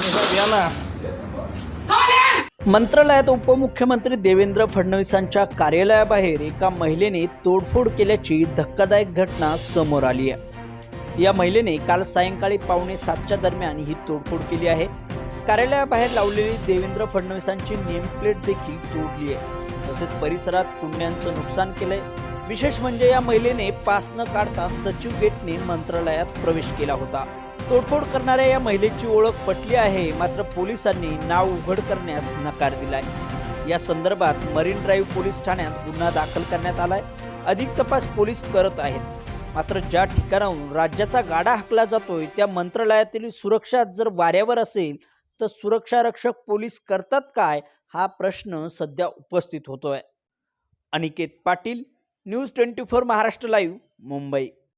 साहेब या ना मंत्रालयात उपमुख्यमंत्री देवेंद्र फडणवीसांच्या कार्यालयाबाहेर एका महिलेने तोडफोड केल्याची धक्कादायक घटना समोर आली आहे. या महिलेने काल सायंकाळी पावणे सातच्या दरम्यान ही तोडफोड केली आहे. कार्यालयाबाहेर लावलेली देवेंद्र फडणवीसांची नेमप्लेट देखील तोडली आहे. तसेच परिसरात कुंड्यांचं नुकसान केलंय. विशेष म्हणजे या महिलेने पास न काढता सचिव गेटने मंत्रालयात प्रवेश केला होता. तोडफोड करणाऱ्या या महिलेची ओळख पटली आहे. मात्र पोलिसांनी नाव उघड करण्यास नकार दिलाय या संदर्भात मरीन ड्राईव्ह पोलीस ठाण्यात गुन्हा दाखल करण्यात आलाय. अधिक तपास पोलीस करत आहेत. मात्र ज्या ठिकाणाहून राज्याचा गाडा हाकला जातोय त्या मंत्रालयातील सुरक्षा जर वाऱ्यावर असेल तर सुरक्षा रक्षक पोलीस करतात काय हा प्रश्न सध्या उपस्थित होतोय. Aniket Patil news twenty four Maharashtra live Mumbai.